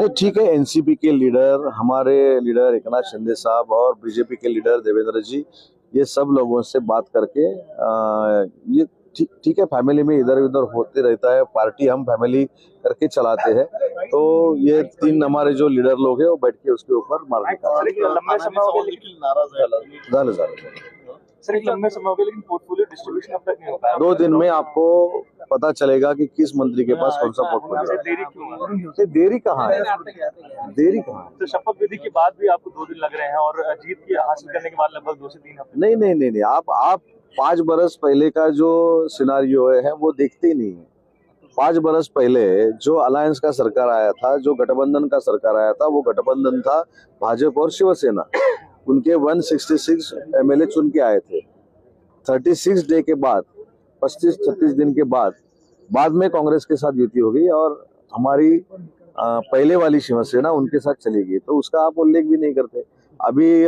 नहीं ठीक है एनसीपी के लीडर हमारे लीडर एकनाथ शिंदे साहब और बीजेपी के लीडर देवेंद्र जी ये सब लोगों से बात करके आ, ये ठीक ठीक है फैमिली में इधर उधर होते रहता है पार्टी हम फैमिली करके चलाते हैं तो ये तीन हमारे जो लीडर लोग हैं वो बैठ के उसके ऊपर मार सर एक लंबे समय हो गए लेकिन नाराज़ है। दो दिन में आपको पता चलेगा कि किस मंत्री के पास कौन सा पोर्टफोलियो है देरी क्यों देरी कहाँ है? देरी कहाँ है? तो शपथ विधि के बाद भी आपको दो दिन लग रहे हैं और जीत की हासिल करने के बाद लगभग दो से तीन हफ़्ते। नहीं नहीं नहीं नहीं आप आप पाँच बरस पहले का जो सिनारियो है वो देखते ही नहीं है। पाँच बरस पहले जो अलायंस का सरकार आया था जो गठबंधन का सरकार आया था वो गठबंधन था भाजपा और शिवसेना। उनके 166 एमएलए चुन के आए थे। 36 डे के बाद 25 36 दिन के बाद बाद में कांग्रेस के साथ युति हो गई और हमारी पहले वाली शिवसेना उनके साथ चली गई तो उसका आप उल्लेख भी नहीं करते। अभी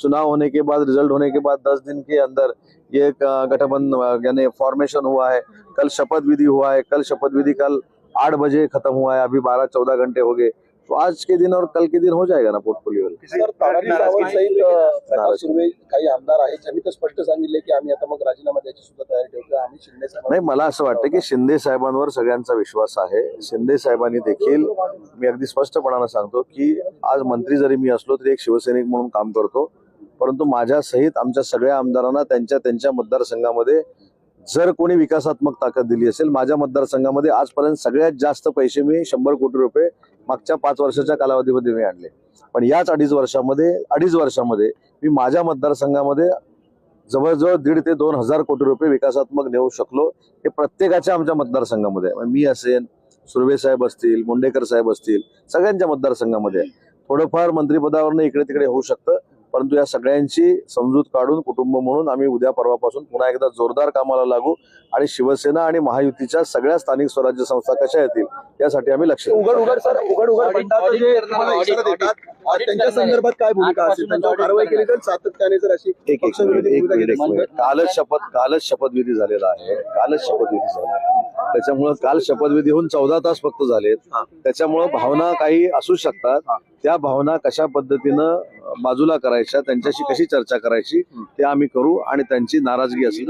चुनाव होने के बाद रिज़ल्ट होने के बाद, दस दिन के अंदर ये गठबंधन यानी फॉर्मेशन हुआ है। कल शपथ विधि हुआ है। कल शपथ विधि कल आठ बजे खत्म हुआ है। अभी बारह, चौदह घंटे हो गए। तो आज के दिन और कल के दिन हो जाएगा ना पोर्टफोलिओ काही आमदार आहेत त्यांनी तर स्पष्ट सांगितले की आम्ही आता मग राजीनामा द्यायची सुद्धा तयारी ठेवतो आम्ही शिंदे नाही मला असं वाटतं की शिंदे साहेबांवर सगळ्यांचा विश्वास आहे. शिंदे साहेबांनी देखील मी अगदी स्पष्टपणानं सांगतो की आज मंत्री जरी मी असलो तरी एक शिवसैनिक म्हणून काम करतो. परंतु माझ्या सहित आमच्या सगळ्या आमदारांना त्यांच्या त्यांच्या मतदारसंघामध्ये जर कोणी विकासात्मक ताकद दिली असेल माझ्या मतदारसंघामध्ये आजपर्यंत सगळ्यात जास्त पैसे मी शंभर कोटी रुपये मागच्या पाच वर्षाच्या कालावधीमध्ये मी आणले पण याच अडीच वर्षामध्ये अडीच वर्षामध्ये मी माझ्या मतदारसंघामध्ये जवळजवळ दीड ते दोन हजार कोटी रुपये विकासात्मक नेऊ शकलो हे प्रत्येकाच्या आमच्या मतदारसंघामध्ये मी असेन सुर्वे साहेब असतील मुंडेकर साहेब असतील सगळ्यांच्या मतदारसंघामध्ये आहे. थोडंफार मंत्रिपदावरनं इकडे तिकडे होऊ शकतं परंतु या सगळ्यांची समजूत काढून कुटुंब म्हणून आम्ही उद्या परवापासून पुन्हा एकदा जोरदार कामाला लागू आणि शिवसेना आणि महायुतीच्या सगळ्या स्थानिक स्वराज्य संस्था कशा येतील यासाठी आम्ही लक्ष. उघड उघड सर. उघड उघड त्यांच्या संदर्भात काय भूमिका असेल? त्यांच्यावर कारवाई केली तर सातत्याने जर अशी एक एक पक्षविरोधी मिनिट, एक भूमिका मिनिट, घेतली एक मिनिट. कालच शपथ कालच शपथविधी झालेला आहे. कालच शपथविधी झाला आहे. त्याच्यामुळं काल शपथविधी होऊन चौदा तास फक्त झालेत. त्याच्यामुळं भावना काही असू शकतात. त्या भावना कशा पद्धतीनं अं, बाजूला करायच्या त्यांच्याशी कशी चर्चा करायची ते आम्ही करू आणि त्यांची नाराजगी असेल तर